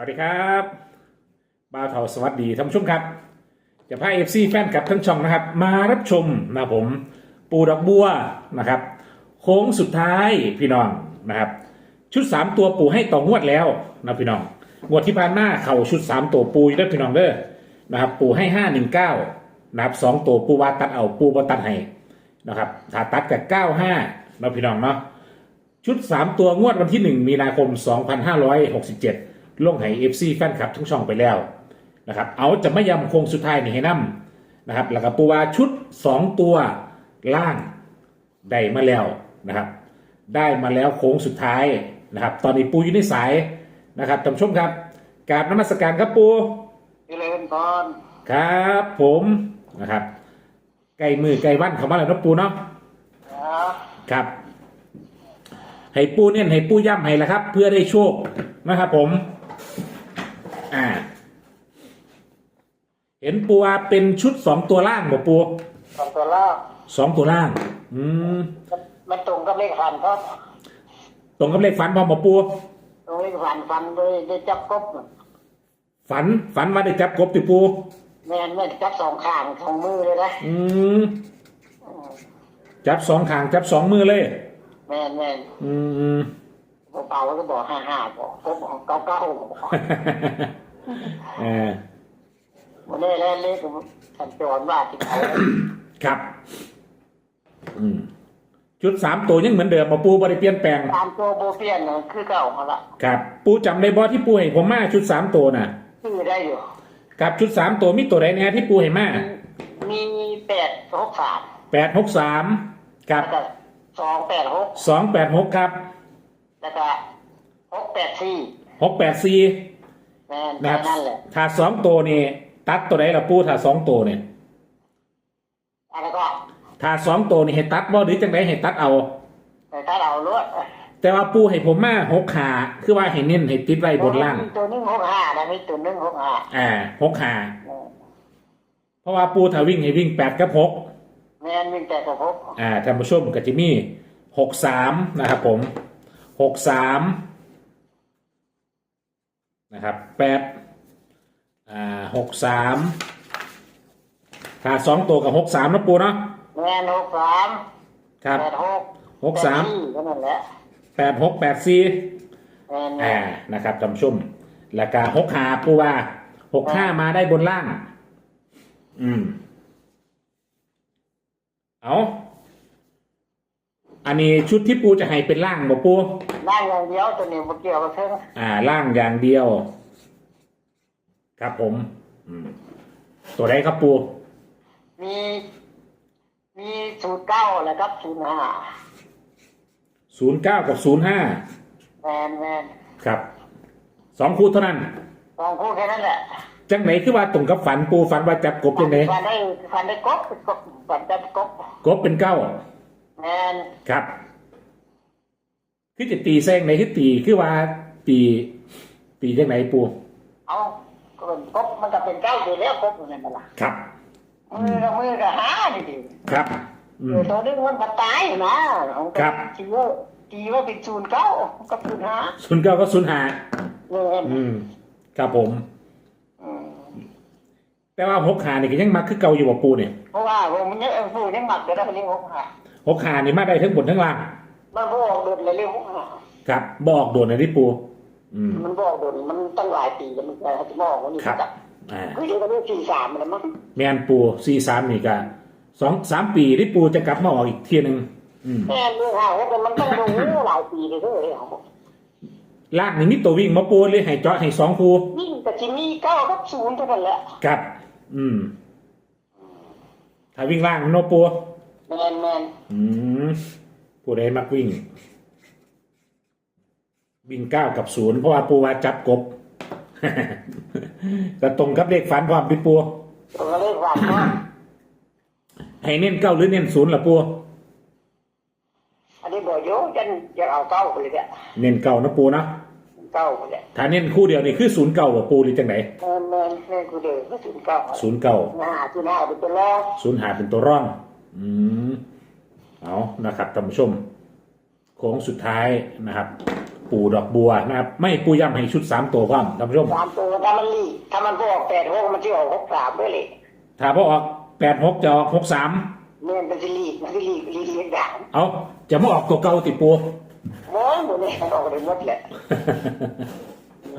วัสดีครับบ่าวเทาสวัสดีท่านผู้ชมครับ จะพาเอฟซีแฟนกับทั้งช่องนะครับ มารับชมนะผม ปูดอกบัวนะครับ โค้งสุดท้ายพี่น้องนะครับ ชุด3ตัวปูให้ต่องวดแล้วนะพี่น้องงวดที่ผ่านมาเข่าชุด3ตัวปูอยู่เด้พี่น้องเด้อนะครับ ปูให้519นะครับสองตัวปูว่าตัดเอาปูบ่ตัดให้นะครับถ้าตัดกับ95นะพี่น้องเนาะชุด3ตัวงวดวันที่1มีนาคม2567 ลงให้ FC แฟนคลับทั้งช่องไปแล้วนะครับ เอาจะไม่ยำโคงสุดท้ายนี่ให้นำนะครับ แล้วก็ปูวาชุด 2 ตัวล่างได้มาแล้วนะครับ ได้มาแล้วโค้งสุดท้ายนะครับ ตอนนี้ปูอยู่ในสายนะครับท่านผู้ชมครับกราบนมัสการครับปูเจริญพรครับผมนะครับ ไก่มือไก่วันเข้ามาแล้วเนาะปูเนาะนะครับให้ปูเน้นให้ปูย่ำให้ละครับ เพื่อได้โชคนะครับผม อ่า เห็นปูว่าเป็นชุดสองตัวล่างบ่ปูสองตัวล่างสองตัวล่าง อืมมันมันตรงกับเลขฟันครับตรงกับเลขฝันพร้อมบ่ปูตรงเลขฟันฟันด้วยได้จับกบฝันฝันว่าได้จับกบติปูแม่นแม่นจับสองข้างสองมือเลยนะอืมจับสองขางจับสองมือเลย แม่นแม่นอืมพอเป่าแล้วก็บอกห้าห้าบอกกบของเก้าเก้าบอก เออวันนี้แล้วเลขสัญจรว่าที่เขาครับ อืมชุดสามตัวยังเหมือนเดิมบ่ปูบ่ได้เปลี่ยนแปลง ตามตัวโบเปียนน่ะคือเก่าเขาละครับ ปูจำได้บ่ที่ปูให้ผมมาชุดสามตัวน่ะ ชื่อได้อยู่กับชุดสามตัวมีตัวไหนเนี่ยที่ปูเห็นมามีแปดหกสามแปดหกสามกับแล้วก็สองแปดหกสองแปดหกครับแล้วก็หกแปดสี่หกแปดสี่ แม่นนะคแค่รับนั้นแหละ ถ้าสองตัวนี่ตัดตัวไหนล่ะปูถ้าสองตัวเนี่ยแล้วก็ถ้าสองตัวนี่ให้ตัดบ่หรือจังไดให้ตัดเอา แต่ถ้าเราลวดแต่ว่าปูให้ผมมาหกขาคือว่าให้เน้นให้ติดไว้บนล่าง ตัวหนึ่งหกห้านะมีตัวหนึ่งหกห้าอ่าหกขาเพราะว่าปูถ้าวิ่งให้วิ่งแปดกับหกแม่นวิ่งแต่กับพกอ่าท่านผู้ชมกับจิมี่หกสามนะครับผมหกสาม นะครับแปดอ่าหกสามถ้าสองตัวกับหกสามนะปูเนาะแม่นหกสามครับแปดหกหกสามแปดสี่ก็นั่นแหละแปดหกแปดสี่แม่นอ่านะครับท่านผู้ชมแล้วก็หกหาปูว่าหกห้ามาได้บนล่าง อืม เอา อันนี้ชุดที่ปูจะให้เป็นล่างบ่ปูนั่งอย่างเดียวตัวนี้บ่เกี่ยวกับเพิ่งอ่าล่างอย่างเดียว ครับผม อืม ตัวใดครับปู มี มีศูนย์เก้าแล้วครับศูนย์ห้าศูนย์เก้ากับศูนย์ห้า แม่นแม่นครับ สองคู่เท่านั้น ลองพูดแค่นั้นแหละจังไหนคือว่าตรงกับฝันปูฝันว่าจับกบยังไงฟันได้ฟันได้กบกบฟันได้กบกบเป็นเก้า แม่นครับ คือจะตีแซงไหนคือตีคือว่าตี ตีจังไหนปูเอาก็เป็นกบมันก็เป็นเก้าอยู่แล้วกบอยู่นั่นแหละครับ มือกับมือกับหาดิดิครับอืมเออตัวนึงมันมาตายนะของครับทีว่าทีว่าเป็นศูนย์เก้าก็ศูนย์ห้าศูนย์เก้าก็ศูนย์หาเนี่ยอืมครับผม อืมแต่ว่าหกหานี่ก็ยังมาคือเก่าอยู่บ่ปูเนี่ยเพราะว่าผมมันยังพูดยังหมักจะได้เรียกหกห้า หกหานี่มาได้ทั้งบนทั้งล่าง มันบอกโดนเลยเรียกหกห้าครับบอกโดนในที่ปูอืมมันบอกโดนมันตั้งหลายปีแล้วมันจะบอกว่านี่ครับจับอ่าคือจะเรียกสี่สามมันมั้งแมนปูซีสามนี่ก็สองสามปีที่ปูจะกลับมาออกอีกเทียหนึ่งอืมแม่เรื่องห้าว่ามันต้องดูหลายปีเลยเรื่องของผมลากนี่มีตัววิ่งมาปูเลยให้เจาะให้สองคูยิ่งแต่จิมี่เก้ากับศูนย์เท่านั้นแหละครับ อืมถ้าวิ่งล่างโนปู แมนแมนอืมผู้ใดมักวิ่ง วิ่งเก้ากับศูนย์เพราะว่าปูว่าจับกบ แต่ตรงกับเลขฝันความพี่ปูตัวเลขวันว่าให้เน้นเก้าหรือเน้นศูนย์ล่ะปูอันนี้บอกโยจันจะเอาเก้าไปเลยเนี่ยเน้นเก้านะปูนะเก้าไปเลยถ้าเน้นคู่เดียวนี่คือศูนย์เก้าบ่ปูหรือจังไหนแมนแมนแมนกูเดินก็ศูนย์เก้าศูนย์เก้าหน้าศูนย์ห้าเป็นตัวแรกศูนย์หาเป็นตัวร่อง อืมเอานะครับท่านผู้ชมโค้งสุดท้ายนะครับ ปูดอกบัวนะครับ ไม่ปูย่ำให้ชุดสามตัวพร้อมท่านผู้ชมสามตัวถ้ามันลีถ้ามันพวกแปดหกมันจะออกหกสามด้วยเลยถ้าพอออกแปดหกจะออกหกสามเนี่ยมันจะลีกมันจะลีกลีกลีกด่างเอาจะมาออกตัวเก่าติปูโอ้ยหมดเลยมันออกเลยหมดแหละ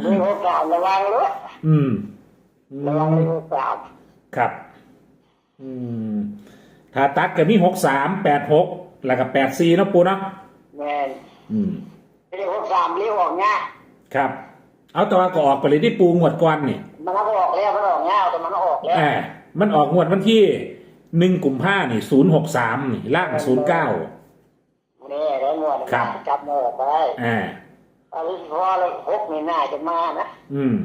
ไม่หกสามระวังเลยอืมอืระวังมไม่หกสามครับ อืม ถ้าตัดก็มีหกสามแปดหกแล้วก็แปดสี่นาะปูเนาะแม่นอืมไม่ได้หกสามเรียกออกง่ายครับ เอาตัวก็ออกไปเลยที่ปูงวดก่อนนี่มันก็ออกแล้วมันออกง่ายแต่มันออกแล้วแหมมันออกงวดวันที่หนึ่งกุมภานี่ศูนย์หกสามนี่ล่างศูนย์เก้า นี่ได้หมดครับ จับหมดไปอ่าอันนี้พอแล้วหกนี่น่าจะมานะอืม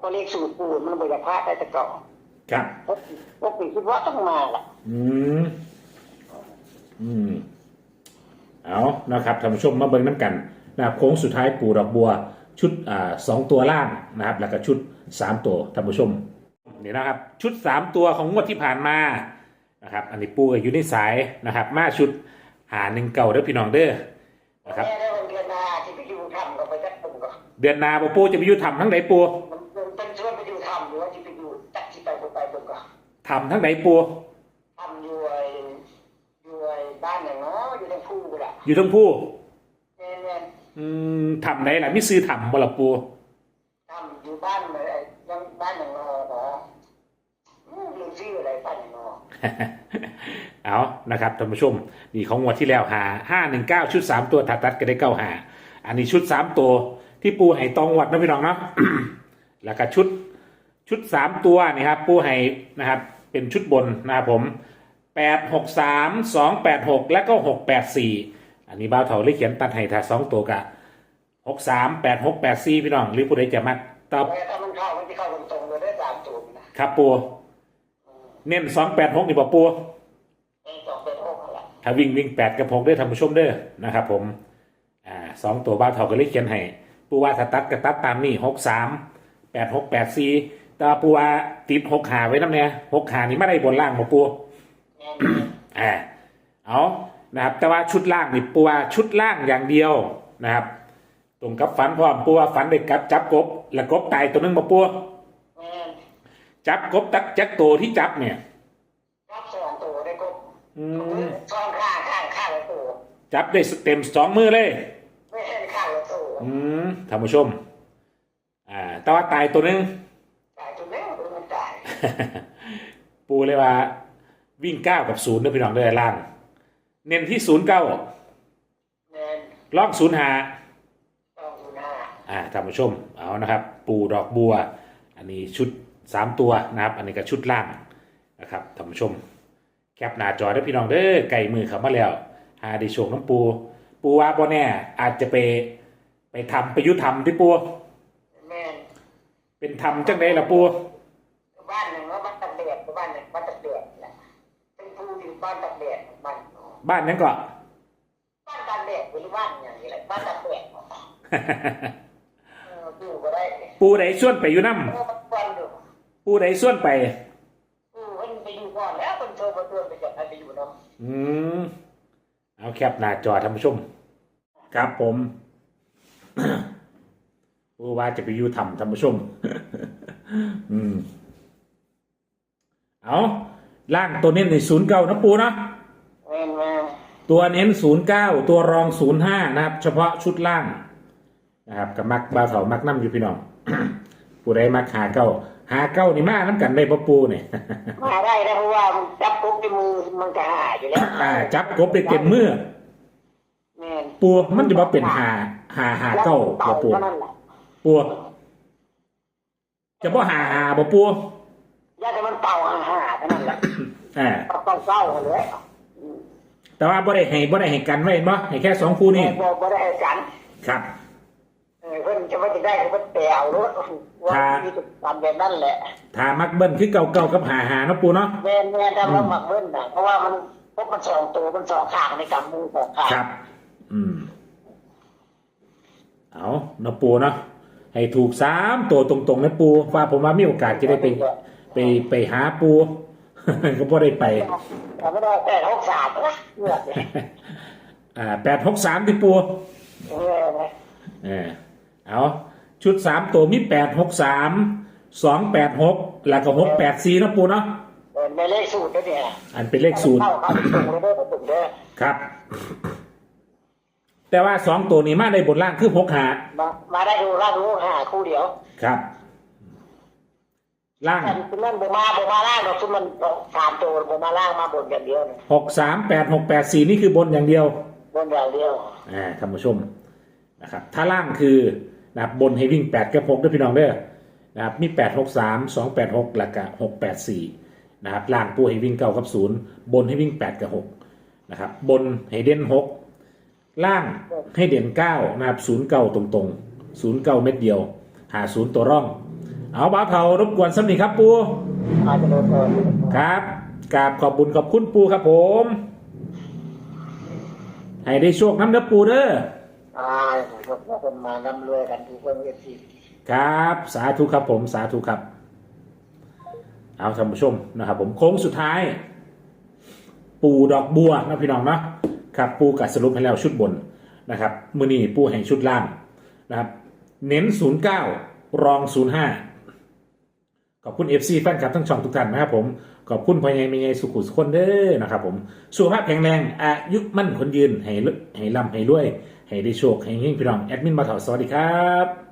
ก็เรียกสูตรปูนมันบริพาได้แต่ก่อน ครับหกหกปีคิดว่าต้องมาละอืม อืม เอานะครับท่านผู้ชมมาเบิ่งน้ำกันนะครับโค้งสุดท้ายปูดอกบัว ชุดอ่าสองตัวล่างนะครับ แล้วก็ชุดสามตัวท่านผู้ชมนี่นะครับ ชุดสามตัวของงวดที่ผ่านมานะครับ อันนี้ปูก็อยู่ในสายนะครับ มาชุดหาหนึ่งเก่าเด้อพี่น้องเด้อนะครับ แม่ได้วันเดือนหน้าที่ไปอยู่ทำก็ไปจัดปุ่มก็เดือนหนาบ่ปูจะไปอยู่ทำทั้งไหนปู ทำทั้งไหนปูทำอยู่ไอ้อยู่ไอ้บ้านอย่างเนาะอยู่ในภูก็ละอยู่ทั้งผู้แม่แม่อืมทำไหนล่ะมิซื้อทำบ่ละปูทำอยู่บ้านไอ้ยังบ้านอย่างเนาะเนาะอืมลืมชื่ออะไรบ้านอย่างเนาะเอานะครับท่านผู้ชมนี่ของงวดที่แล้วหาห้าหนึ่งเก้าชุดสามตัวถัดตัดก็ได้เก้าหาอันนี้ชุดสามตัวที่ปูไห่ตองวัดนะพี่น้องเนาะแล้วก็ชุดชุดสามตัวนี่ครับปูไห่นะครับ เป็นชุดบนนะครับผมแปดหกสามสองแปดหกแล้วก็หกแปดสี่อันนี้บ้าวเถาเลยเขียนตัดให้ถ้าสองตัวกะหกสามแปดหกแปดสี่พี่น้องหรือผู้ใดจะมักตอบแต่ถ้ามันเข้ามันจะเข้าตรงๆเลยได้สามตัวนะครับปูเน้นสองแปดหกนี่บอกปูเองสองเป็นหกอะไรถ้าวิ่งวิ่งแปดกับหกได้ทำผู้ชมเด้อนะครับผมอ่าสองตัวบ้านเท่ากันเลยเขียนให้ปูว่าถ้าตัดก็ตัดตามนี่หกสามแปดหกแปดสี่แต่ว่าปูว่าติดหกหาไว้น้ำเนี่ยหกหานี่ไม่ได้บนล่างหมอปูแม่อ่าเอานะครับ แต่ว่าชุดล่างนี่ปูว่าชุดล่างอย่างเดียวนะครับตรงกับฝันพร้อมปูว่าฝันเด็กกับจับกบ แล้วกบตายตัวนึงมาปูแม่จับกบตักจักตัวที่จับเนี่ยรับสองตัวได้ก็อืมสองข้างข้างข้างละตัวจับได้เต็มสองมือเลยไม่ใช่ข้างละตัวอืมท่านผู้ชม อ่า แต่ว่าตายตัวหนึง ปูเลยว่า วิ่งเก้ากับศูนย์นะพี่น้องเด้อล่าง เน้นที่ศูนย์เก้าแม่ล่องศูนย์หาต้องดูหน้าอ่าท่านผู้ชมเอานะครับ ปูดอกบัว อันนี้ชุดสามตัวนะครับ อันนี้ก็ชุดล่างนะครับท่านผู้ชม แคปหน้าจอได้อพี่น้องเด้อไก่มือเข้ามาแล้วหาได้โชคน้ำปู ปูว่าบ่แน่อาจจะไปไปทำไปยุทธรรมที่ปูแม่เป็นทำจังไดล่ะปู บ้านตักเดียดบ้านบ้านนั้นก็บ้านตักเดียดหรือบ้านอย่างนี้แหละบ้านตักเดียดเอออยู่ก็ได้ปูใดส่วนไปอยู่น้เพราะมันควันอยู่ำปูใดส่วนไปอือมันไปอยู่ก่อนแล้วคนโทรมาเตือนไปจับให้ไปอยู่เนาะอืมเอาแคปหน้าจอท่านผู้ชมครับผมปูว่าจะไปอยู่ทำท่านผู้ชม อืม เอา ล่างตัวเน้นในศูนย์เก้านะปูเนาะแม่นแม่ตัวเน้นศูนย์เก้าตัวรองศูนย์ห้านะครับ เฉพาะชุดล่างนะครับกับมักบาวเถามักน้ำอยู่พี่น้อง ผู้ใดมักหาเก้าหาเก้านี่มาน้ำกันได้ปะปูเนี่ย มาได้นะเพราะว่ามันจับปุ๊บในมือมันจะหายอยู่แล้วอ่าจับกบได้เต็มมือแม่นปูมันจะมาเป็นหาหาหาเก้าเต่าบ่ปูเท่านั้นแหละปูจะบ่หาหาบ่ปู ยาแต่มันเต่าหาหาเท่านั้นแหละอ่าเต่าเต่าเต่าเลยแต่ว่าบ่ได้ให้บ่ได้ให้กันไว้บ่ให้แค่สองคู่นี่บอกบ่ได้ให้กัน ครับเออเพิ่นจะว่าจะได้เพิ่นแปลเอารถว่าครับมีจุดตามแบบนั้นแหละถ้ามักเบิ้ลคือเก่าเก่ากับหาหาเนาะปูเนาะแม่นแม่นถ้าเราหมักเบิ้ลน่ะเพราะว่ามันพวกมันสองตัวมันสองข้างในกำมือสองข้างครับ อืม เอาเนาะปูเนาะให้ถูกสามตัวตรงๆนะปูว่าผมว่ามีโอกาสจะได้ไป ไปไปหาปู ก็บ่ได้ไปแต่ไม่ได้แปดหกสามนะเลือกเลยอ่าแปดหกสามที่ปูเออนะอเออเอาชุดสามตัวมีแปดหกสามสองแปดหกแล้วก็หกแปดสี่นาะปูเนาะเออในเลขสูตรเนี่ยอันเป็นเลขศูนย์เข้าครับตรงเลยเด้อตรงเด้อครับ แต่ว่าสองตัวนี้มาในบนล่างคือหกหามามาได้ดูล่าดูหาคู่เดียวครับ ล่างแต่คุณนั่นบ่มาบ่มาล่างดอกคุณมันสามตัวบ่มาล่างมาบนอย่างเดียวเนี่ยหกสามแปดหกแปดสี่นี่คือบนอย่างเดียวบนอย่างเดียวอ่าท่านผู้ชมนะครับถ้าล่างคือนะครับบนให้วิ่งแปดกับหกด้วยพี่น้องเด้อนะครับมีแปดหกสามสองแปดหกหลักกะหกแปดสี่นะครับล่างปูให้วิ่งเก้ากับศูนย์บนให้วิ่งแปดกับหกนะครับบนให้เด่นหกล่างให้เด่นเก้านะครับศูนย์เก้าตรงๆศูนย์เก้าเม็ดเดียว หาศูนย์ตัวร่อง เอาบ้าเผารบกวนสำนีครับปูอาจจะโดนก่อนครับกราบขอบบุญขอบคุณปูครับผม ให้ได้โชคน้ำเด้อปูเด้ออ่าคนมานำรวยกันทุกคนเอฟซีครับ สาธุครับผมสาธุครับ เอาท่านผู้ชมนะครับ ผมโค้งสุดท้าย ปูดอกบัวนะพี่น้องเนาะครับปูกัดสรุปให้แล้วชุดบนนะครับมือนี้ปูแห่งชุดล่างนะครับ เน้น 09 รอง 05 ขอบคุณ FC แฟนคลับทั้งช่องทุกท่านนะครับผม ขอบคุณพ่อใหญ่แม่ใหญ่สุขุสุขคนเด้อนะครับผม สุขภาพแข็งแรง อายุมั่นคนยืน ให้ลให้ร่ำให้รวย ให้ได้โชค ให้เฮงพี่น้อง แอดมินมาถอดสวัสดีครับ